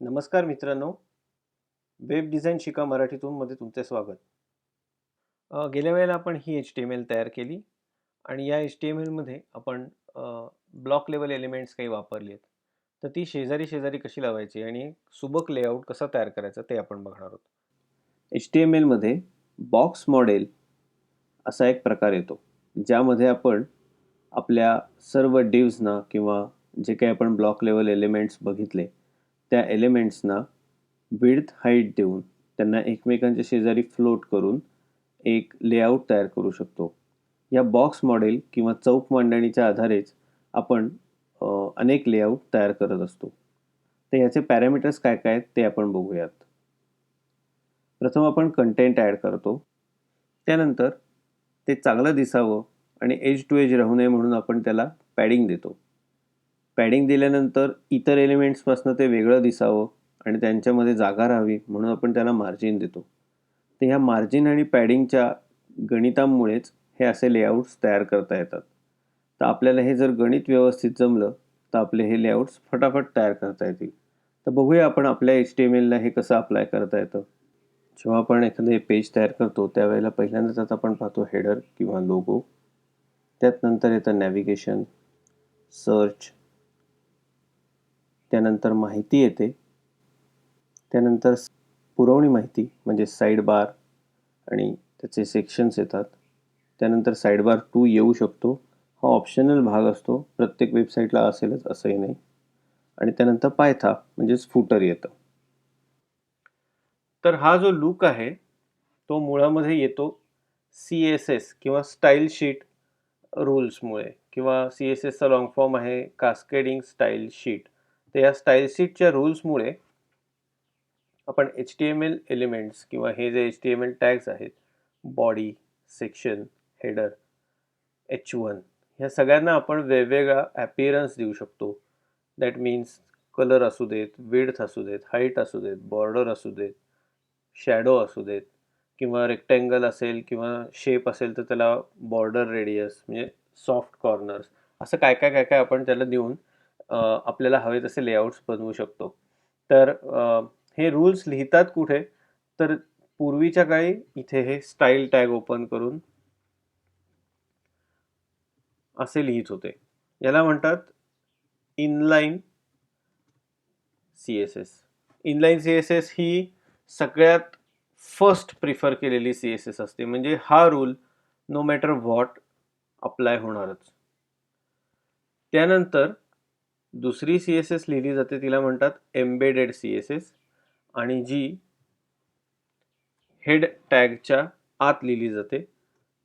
नमस्कार मित्रांनो. Web design शिका मराठीतून मध्ये तुमचे स्वागत. गेल्या वेळेला आपण ही एच टी एम एल तयार केली आणि या एच टी एम एलमध्ये आपण ब्लॉक लेवल एलिमेंट्स काही वापरली आहेत. तर ती शेजारी शेजारी कशी लावायची आणि एक सुबक लेआउट कसा तयार करायचा ते आपण बघणार आहोत. एच टी एम एलमध्ये बॉक्स मॉडेल असा एक प्रकार येतो ज्यामध्ये आपण आपल्या सर्व डिव्सना किंवा जे काही आपण ब्लॉक लेवल एलिमेंट्स बघितले त्या एलिमेंट्सना विड्थ हाईट देऊन त्यांना एकमेकांच्या शेजारी फ्लोट करून एक लेआउट तयार करू शकतो. या बॉक्स मॉडेल किंवा चौक मांडणीच्या आधारेच आपण अनेक लेआउट तयार करत असतो. तर याचे पॅरामीटर्स काय काय आहेत ते आपण बघूयात. प्रथम आपण कंटेंट ॲड करतो. त्यानंतर ते चांगलं दिसावं आणि एज टू एज राहू नये म्हणून आपण त्याला पॅडिंग देतो. पॅडिंग दिल्यानंतर इतर एलिमेंट्सपासून ते वेगळं दिसावं आणि त्यांच्यामध्ये जागा राहावी म्हणून आपण त्याला मार्जिन देतो. तर ह्या मार्जिन आणि पॅडिंगच्या गणितांमुळेच हे असे लेआउट्स तयार करता येतात. तर आपल्याला हे जर गणित व्यवस्थित जमलं तर आपले हे लेआउट्स फटाफट तयार करता येतील. तर बघूया आपण आपल्या एच टी एम एलला हे कसं अप्लाय करता येतं. जेव्हा आपण एखादे पेज तयार करतो त्यावेळेला पहिल्यांदा त्यात आपण पाहतो हेडर किंवा लोगो त्यात नंतर येतं नॅव्हिगेशन सर्च त्यानंतर माहिती येते. त्यानंतर पुरवणी माहिती म्हणजे साईड बार आणि त्याचे सेक्शन्स येतात. त्यानंतर साईड बार टू येऊ शकतो. हा ऑप्शनल भाग असतो. प्रत्येक वेबसाईटला असेलच असंही नाही. आणि त्यानंतर पायथा म्हणजेच फुटर येतं. तर हा जो लुक आहे तो मुळामध्ये येतो सी एस एस किंवा स्टाईल शीट रूल्समुळे किंवा सी एस एसचा लॉंग फॉर्म आहे कास्केडिंग स्टाईल शीट तर या स्टाईलशीटच्या रूल्समुळे आपण H T M L elements किंवा हे जे H T M L tags आहेत body section header H one ह्या सगळ्यांना आपण वेगवेगळा ॲपिअरन्स देऊ शकतो. दॅट मीन्स कलर असू देत विड्थ असू देत हाईट असू देत बॉर्डर असू देत शॅडो असू देत किंवा रेक्टँगल असेल किंवा शेप असेल तर त्याला बॉर्डर रेडियस म्हणजे सॉफ्ट कॉर्नर्स असं काय काय काय काय आपण त्याला देऊन आपल्याला हवे तसे लेआउट्स बनवू शकतो. तर हे रूल्स लिहितात कुठे? तर पूर्वीच्या काळी इथे हे स्टाईल टॅग ओपन करून असे लिहित होते. याला म्हणतात inline C S S inline C S S ही सगळ्यात फर्स्ट प्रिफर केलेली सी एस एस असते. म्हणजे हा rule no matter what apply होणारच. त्यानंतर दुसरी सी एस एस लिहिली जाते तिला म्हणतात एम्बेडेड सी एस एस आणि जी हेड टॅगच्या आत लिहिली जाते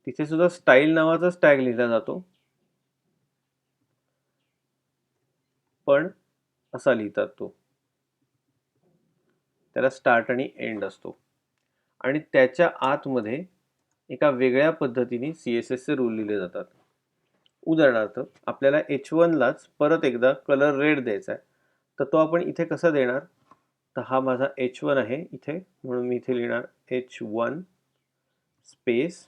तिथे सुद्धा स्टाईल नावाचाच टॅग लिहिला जातो. पण असा लिहितात तो. त्याला स्टार्ट आणि एंड असतो. आणि त्याच्या आतमध्ये एका वेगळ्या पद्धतीने सी एस एसचे रूल लिहिले जातात. उदाहरणार्थ आपल्याला एच वनलाच परत एकदा कलर रेड द्यायचा आहे. तर तो आपण इथे कसा देणार? तर हा माझा एच वन आहे इथे म्हणून मी इथे लिहिणार एच वन स्पेस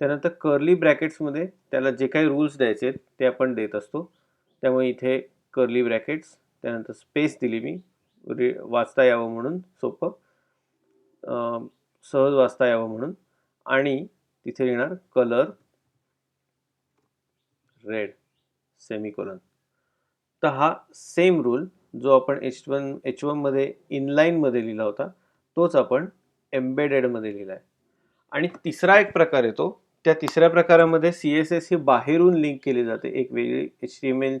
त्यानंतर कर्ली ब्रॅकेट्समध्ये त्याला जे काही रूल्स द्यायचे आहेत ते आपण देत असतो. त्यामुळे इथे कर्ली ब्रॅकेट्स त्यानंतर स्पेस दिली मी. रे वाचता यावं म्हणून सोपं. सहज वाचता यावं म्हणून. आणि तिथे लिहिणार कलर रेड सेमिकोलन. तर हा सेम रूल जो आपण एच वन एच वनमध्ये इनलाईनमध्ये लिहिला होता तोच आपण एम्बेडेडमध्ये लिहिला आहे. आणि तिसरा एक प्रकार येतो त्या तिसऱ्या प्रकारामध्ये सी एस एस ही बाहेरून लिंक केली जाते. एक वेगळी एच टी एम एल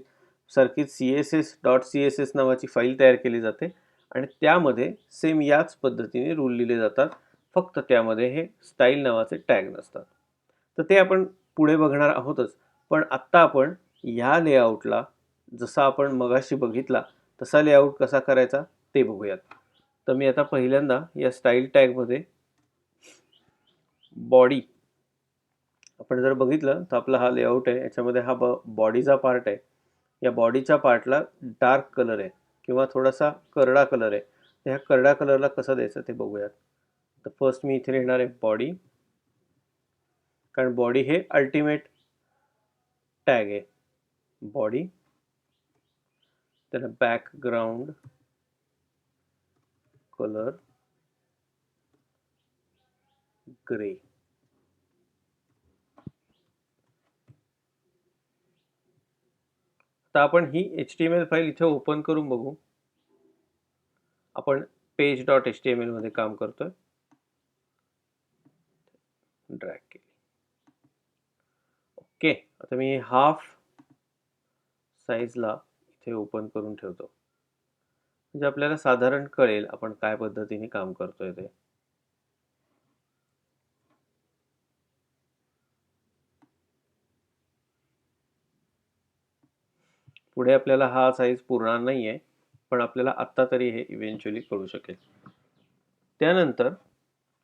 सारखीच C S S dot C S S नावाची फाईल तयार केली जाते आणि त्यामध्ये सेम याच पद्धतीने रूल लिहिले जातात. फक्त त्यामध्ये हे स्टाईल नावाचे टॅग नसतात. तर ते आपण पुढे बघणार आहोतच. पण आत्ता आपण ह्या लेआउटला जसा आपण मगाशी बघितला तसा लेआउट कसा करायचा ते बघूयात. तर मी आता पहिल्यांदा या स्टाईल टॅगमध्ये बॉडी आपण जर बघितलं तर आपला हा लेआउट आहे याच्यामध्ये हा ब बॉडीचा पार्ट आहे. या बॉडीच्या पार्टला डार्क कलर आहे किंवा थोडासा करडा कलर आहे. तर ह्या करडा कलरला कसं द्यायचं ते बघूयात. तर फर्स्ट मी इथे लिहिणार आहे बॉडी कारण बॉडी हे अल्टिमेट टॅग आहे. बॉडी. त्याला बॅकग्राऊंड. कलर. ग्रे. आता आपण ही H T M L file इथे ओपन करून बघू. आपण page dot H T M एलमध्ये काम करतोय. ड्रॅग आता मी हाफ साईजला इथे ओपन करून ठेवतो. म्हणजे आपल्याला साधारण कळेल आपण काय पद्धतीने काम करतोय ते. पुढे आपल्याला हा साईज पुरणार नाही आहे पण आपल्याला आत्ता तरी हे इव्हेंच्युअली कळू शकेल. त्यानंतर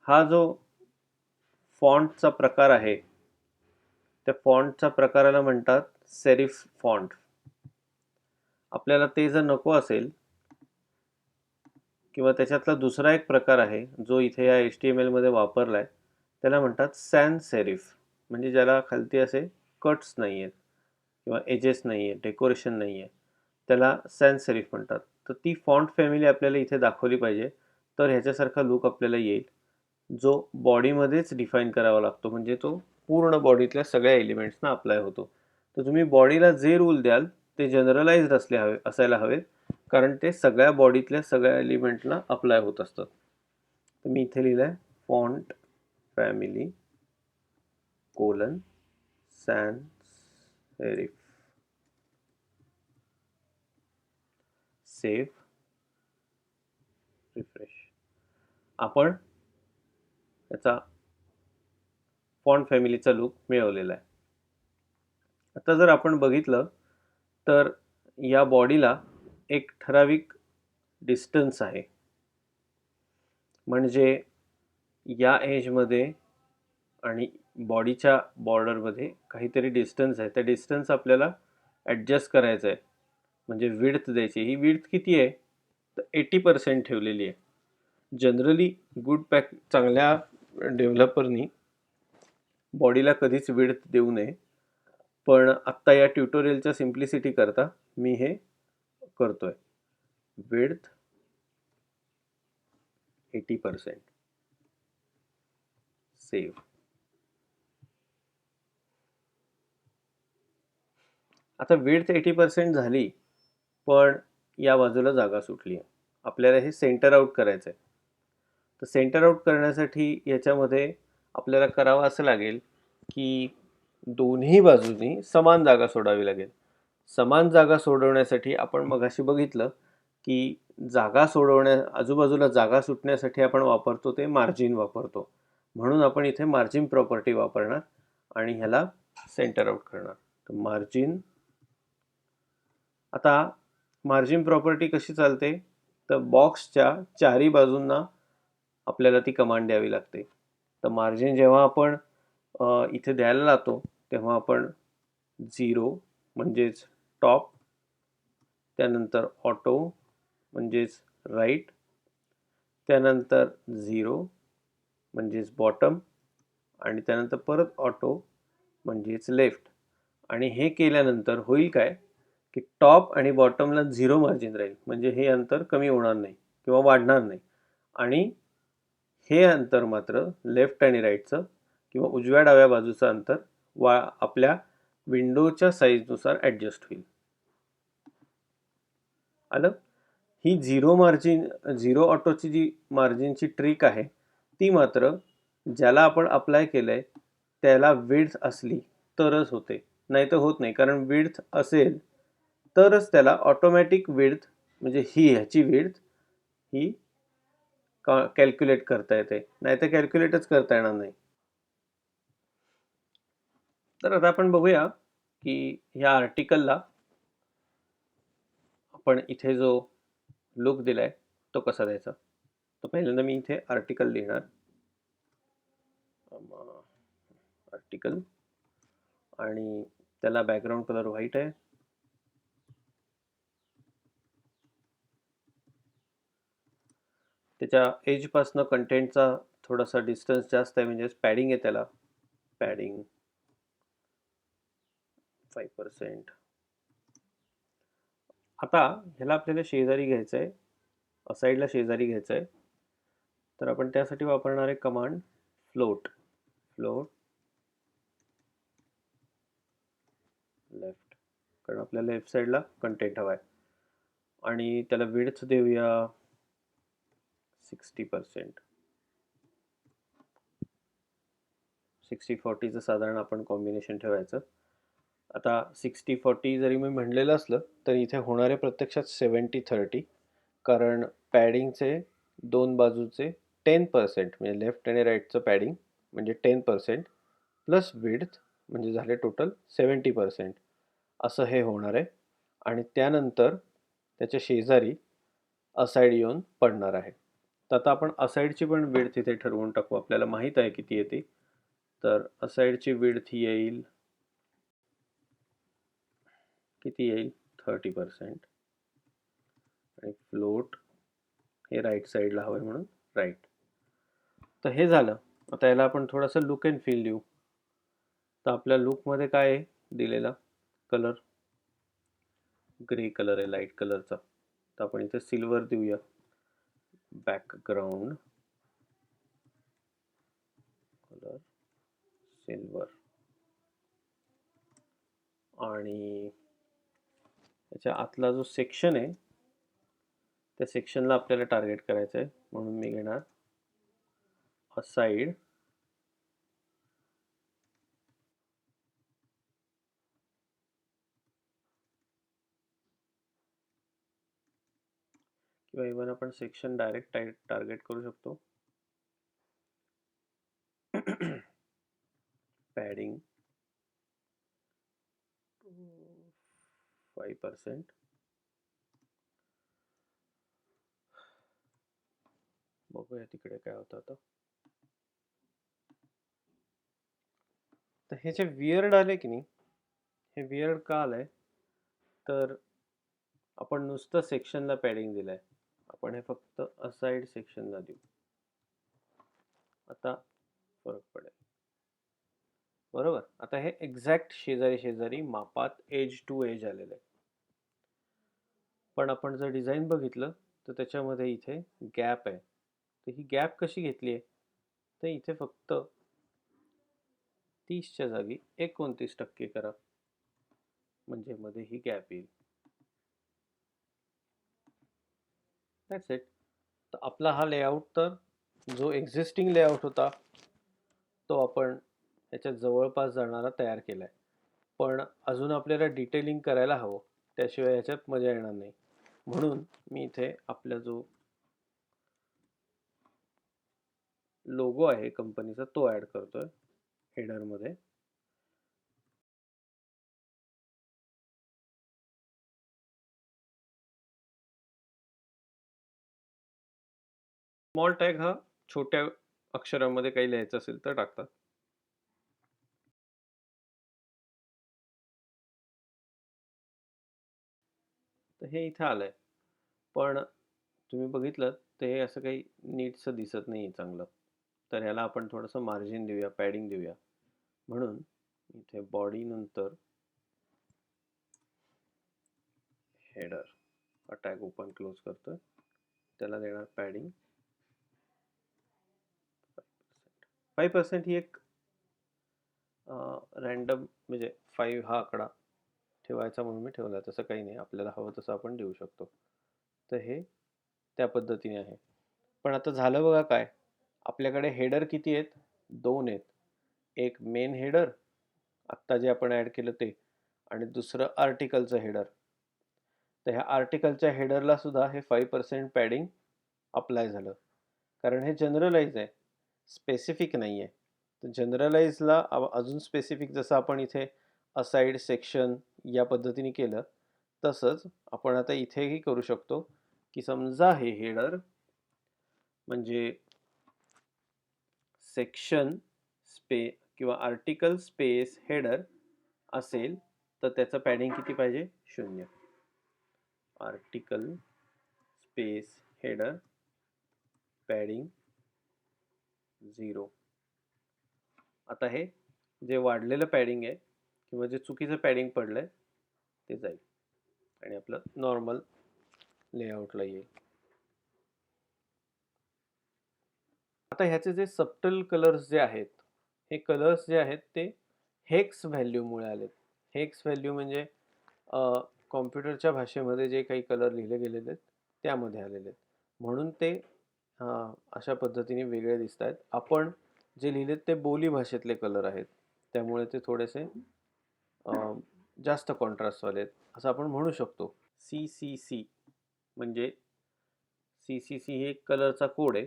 हा जो फॉन्टचा प्रकार आहे त्या फॉन्टचा प्रकाराला म्हणतात सेरिफ फॉन्ट. आपल्याला ते जर नको असेल किंवा त्याच्यातला दुसरा एक प्रकार आहे जो इथे या एच टी एम एलमध्ये वापरला आहे त्याला म्हणतात सॅन सेरिफ. म्हणजे ज्याला खालती असे कट्स नाही आहेत किंवा एजेस नाही आहे डेकोरेशन नाही आहे त्याला सॅन सेरिफ म्हणतात. तर ती फॉन्ट फॅमिली आपल्याला इथे दाखवली पाहिजे तर ह्याच्यासारखा लुक आपल्याला येईल जो बॉडीमध्येच डिफाईन करावा लागतो. म्हणजे तो पूर्ण बॉडीतल्या सगळ्या एलिमेंट्सना अप्लाय होतो. तर तुम्ही बॉडीला जे रूल द्याल ते जनरलाइज्ड असले हवे असायला हवेत कारण ते सगळ्या बॉडीतल्या सगळ्या एलिमेंटला अप्लाय होत असतात. तर मी इथे लिहिलं आहे font family colon sans serif safe refresh आपण त्याचा फॉन्ट फॅमिलीचा लुक मिळवलेला आहे. आता जर आपण बघितलं तर या बॉडीला एक ठराविक डिस्टन्स आहे. म्हणजे या एजमध्ये आणि बॉडीच्या बॉर्डरमध्ये काहीतरी डिस्टन्स आहे. त्या डिस्टन्स आपल्याला ॲडजस्ट करायचं आहे. म्हणजे विड्थ द्यायची ही विड्थ किती आहे? तर एटी पर्सेंट ठेवलेली आहे. जनरली गुड पॅक चांगल्या डेव्हलपरनी बॉडीला कधीच विड्थ देऊ नये. पण आत्ता या ट्युटोरियलच्या सिम्प्लिसिटी करता मी हे करतोय. Width eighty percent. सेव्ह आता विड्थ एटी पर्सेंट झाली पण या बाजूला जागा सुटली आहे. आपल्याला हे सेंटर आउट करायचं आहे तर सेंटर आउट करण्यासाठी याच्यामध्ये आपल्याला करावं असं लागेल की दोन्ही बाजूनी समान जागा सोडावी लागेल. समान जागा सोडवण्यासाठी आपण मगाशी बघितलं की जागा सोडवण्या आजूबाजूला जागा सुटण्यासाठी आपण वापरतो ते मार्जिन वापरतो. म्हणून आपण इथे मार्जिन प्रॉपर्टी वापरणार आणि ह्याला सेंटर आउट करणार. तर मार्जिन आता मार्जिन प्रॉपर्टी कशी चालते? तर बॉक्सच्या चारी बाजूंना आपल्याला ती कमांड द्यावी लागते. तर मार्जिन जेव्हा आपण इथे द्यायला जातो तेव्हा आपण झिरो म्हणजेच टॉप त्यानंतर ऑटो म्हणजेच राईट त्यानंतर झिरो म्हणजेच बॉटम आणि त्यानंतर परत ऑटो म्हणजेच लेफ्ट आणि हे केल्यानंतर होईल काय? की टॉप आणि बॉटमला झिरो मार्जिन राहील. म्हणजे हे अंतर कमी होणार नाही किंवा वाढणार नाही. आणि हे अंतर मात्र लेफ्ट आणि राईटचं किंवा उजव्या डाव्या बाजूचं अंतर वा आपल्या विंडोच्या साईजनुसार ॲडजस्ट होईल. आलं? ही झिरो मार्जिन झिरो ऑटोची जी मार्जिनची ट्रिक आहे ती मात्र ज्याला आपण अप्लाय केलं आहे त्याला विड्थ असली तरच होते. नाही तर होत नाही कारण विड्थ असेल तरच त्याला ऑटोमॅटिक विड्थ म्हणजे ही ह्याची विड्थ ही का कॅल्क्युलेट करता येते? नाही तर कॅल्क्युलेटच करता येणार नाही. तर आता आपण बघूया की ह्या आर्टिकलला आपण इथे जो लुक दिलाय तो कसा द्यायचा? तर पहिल्यांदा मी इथे आर्टिकल लिहिणार. आर्टिकल आणि त्याला बॅकग्राऊंड कलर व्हाईट आहे. त्याच्या एजपासनं कंटेंटचा थोडासा डिस्टन्स जास्त आहे म्हणजे पॅडिंग आहे त्याला. पॅडिंग फाईव्ह पर्सेंट आता ह्याला आपल्याला शेजारी घ्यायचं आहे साईडला शेजारी घ्यायचं आहे तर आपण त्यासाठी वापरणार आहे कमांड फ्लोट फ्लोट लेफ्ट कारण आपल्याला लेफ्ट साईडला कंटेंट हवा आहे आणि त्याला विड्थ देऊया. Sixty percent. सिक्स्टी फॉर्टीचं साधारण आपण कॉम्बिनेशन ठेवायचं. आता सिक्स्टी फॉर्टी जरी मी म्हणलेलं असलं तरी इथे होणारे प्रत्यक्षात सेवन्टी थर्टी. कारण पॅडिंगचे दोन बाजूचे टेन पर्सेंट म्हणजे लेफ्ट आणि राईटचं पॅडिंग म्हणजे टेन पर्सेंट प्लस विड्थ म्हणजे झाले टोटल सेवन्टी पर्सेंट. असं हे होणार आहे. आणि त्यानंतर त्याच्या शेजारी असाईड येऊन पडणार आहे. तर आता आपण असाईडची पण विड्थ इथे ठरवून टाकू. आपल्याला माहीत आहे किती येते. तर असाईडची विड्थ येईल. किती येईल? Thirty percent. आणि फ्लोट हे राईट साईडला हवं आहे म्हणून राईट. तर हे झालं. आता याला आपण थोडंसं लुक अँड फील देऊ. तर आपल्या लुकमध्ये काय आहे? दिलेला कलर. ग्रे कलर आहे लाइट कलरचा. तर आपण इथे सिल्वर देऊया. Background कलर सिल्वर आणि त्याच्या आतला जो सेक्शन आहे त्या सेक्शनला आपल्याला टार्गेट करायचं आहे म्हणून मी घेणार असाईड किंवा इव्हन आपण सेक्शन डायरेक्ट टार्गेट करू शकतो पॅडिंग फाईव्ह पर्सेंट तर हे जे वियर्ड आले की नाही, हे वियर्ड का तर आपण हे फक्त असाईड सेक्शनला देऊ. आता फरक पडेल. बरोबर? आता हे एक्झॅक्ट शेजारी शेजारी मापात एज टू एज आलेलं आहे. पण आपण जर डिझाईन बघितलं तर त्याच्यामध्ये इथे गॅप आहे. तर ही गॅप कशी घेतली आहे? तर इथे फक्त तीसच्या जागी एकोणतीस टक्के करा. म्हणजे मध्ये ही गॅप येईल. दॅट्स इट तर आपला हा लेआउट तर जो एक्झिस्टिंग लेआउट होता तो आपण याच्या जवळपास जाणारा तयार केला आहे पण अजून आपल्याला डिटेलिंग करायला हवं त्याशिवाय ह्याच्यात मजा येणार नाही. म्हणून मी इथे आपला जो लोगो आहे कंपनीचा तो ॲड करतोय हेडरमध्ये स्मॉल टॅग हा छोट्या अक्षरामध्ये काही लिहायचं असेल तर टाकतात. तर हे इथं आलंय. पण तुम्ही बघितलं तर हे असं काही नीटचं दिसत नाही चांगलं. तर ह्याला आपण थोडंसं मार्जिन देऊया पॅडिंग देऊया. म्हणून इथे बॉडी नंतर हेडर हा टॅग ओपन क्लोज करतोय. त्याला देणार पॅडिंग फाईव्ह पर्सेंट ही एक रँडम म्हणजे फाईव्ह हा आकडा ठेवायचा म्हणून मी ठेवला तसं काही नाही. आपल्याला हवं तसं आपण देऊ शकतो. तर हे त्या पद्धतीने आहे. पण आता झालं बघा काय? आपल्याकडे हेडर किती आहेत? दोन आहेत. एक मेन हेडर आत्ता जे आपण ॲड केलं ते आणि दुसरं आर्टिकलचं हेडर तर ह्या आर्टिकलच्या हेडरला सुद्धा हे फाईव्ह पर्सेंट पॅडिंग अप्लाय झालं. कारण हे जनरलाइज आहे. स्पेसिफिक नाही आहे तर जनरलाइजला अजून स्पेसिफिक जसं आपण इथे असाईड सेक्शन या पद्धतीने केलं तसंच आपण आता इथेही करू शकतो की समजा हे हेडर म्हणजे सेक्शन स्पे किंवा आर्टिकल स्पेस हेडर असेल तर त्याचं पॅडिंग किती पाहिजे? शून्य. Article space header padding zero. आता हे जे वाढलेलं पॅडिंग आहे किंवा जे चुकीचं पॅडिंग पडलं आहे ते जाईल. आणि आपलं नॉर्मल लेआउटला येईल. आता ह्याचे जे सप्टल कलर्स जे आहेत हे कलर्स जे आहेत ते हेक्स व्हॅल्यूमुळे आलेत. हेक्स व्हॅल्यू म्हणजे कॉम्प्युटरच्या भाषेमध्ये जे काही कलर लिहिले गेलेले आहेत त्यामध्ये आलेले आहेत. म्हणून ते हां अशा पद्धतीने वेगळे दिसत आहेत. आपण जे लिहिलेत ते बोली भाषेतले कलर आहेत. त्यामुळे ते थोडेसे जास्त कॉन्ट्रास्टवाले आहेत. असं आपण म्हणू शकतो. सी सी सी म्हणजे सी सी सी हे एक कलरचा कोड आहे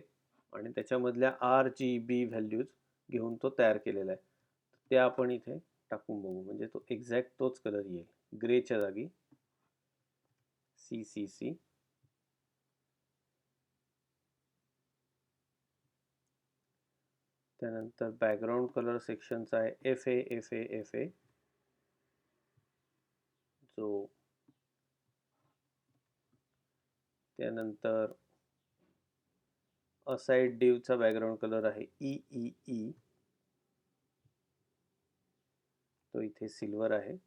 आणि त्याच्यामधल्या आर जी बी व्हॅल्यूज घेऊन तो तयार केलेला आहे. ते आपण इथे टाकून बघू. म्हणजे तो एक्झॅक्ट तोच कलर येईल. ग्रेच्या जागी सी सी सी त्यानंतर बॅकग्राऊंड कलर सेक्शनचा आहे F A F A F A जो त्यानंतर असाईड डिवचा बॅकग्राऊंड कलर आहे ई ई ई तो इथे सिल्वर आहे.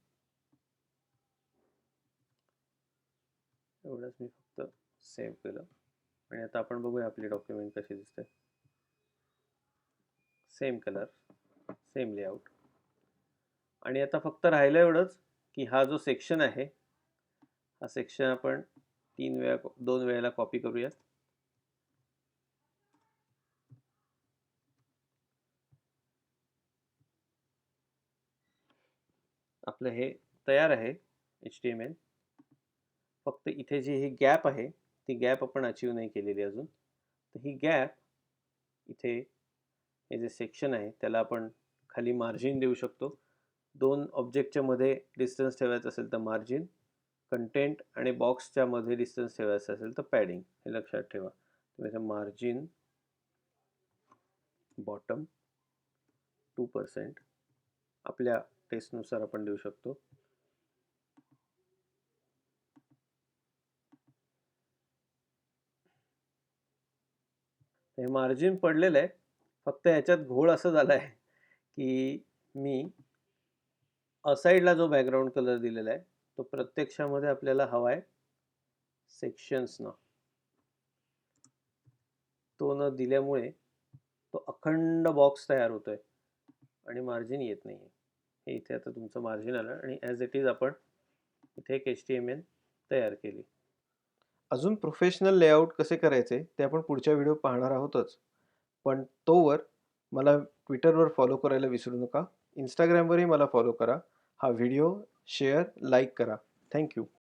एवढंच मी फक्त सेव्ह केलं. आणि आता आपण बघूया आपली डॉक्युमेंट कशी दिसते. सेम कलर सेम लेआउट आणि आता फक्त राहिलं एवढंच की हा जो सेक्शन आहे हा सेक्शन आपण तीन वेळा दोन वेळेला कॉपी करूयात. आपलं हे तयार आहे एच टी एम एल फक्त इथे जी ही गॅप आहे ती गॅप आपण अचीव नाही केलेली अजून. तर ही गॅप इथे हे जे सेक्शन आहे त्याला आपण खाली मार्जिन देऊ शकतो. दोन ऑब्जेक्टच्या मध्ये डिस्टन्स ठेवायचं असेल तर मार्जिन कंटेंट आणि बॉक्सच्या मध्ये डिस्टन्स ठेवायचं असेल तर पॅडिंग हे लक्षात ठेवा. तुम्ही मार्जिन बॉटम टू पर्सेंट आपल्या टेस्टनुसार आपण देऊ शकतो. हे मार्जिन पडलेलं आहे. फक्त याच्यात घोळ असं झाला आहे की मी असाईडला जो बॅकग्राऊंड कलर दिलेला आहे तो प्रत्यक्षामध्ये आपल्याला हवा आहे सेक्शन्सनं तो न दिल्यामुळे तो अखंड बॉक्स तयार होतोय आणि मार्जिन येत नाही हे इथे आता तुमचं मार्जिन आलं आणि ॲज इट इज आपण इथे एक एच टी एम एल तयार केली. अजून प्रोफेशनल लेआउट कसे करायचे ते आपण पुढच्या व्हिडिओ पाहणार आहोतच. पण तोवर मला ट्विटरवर फॉलो करायला विसरू नका. इंस्टाग्रामवरही मला फॉलो करा. हा व्हिडिओ शेअर लाईक करा. Thank you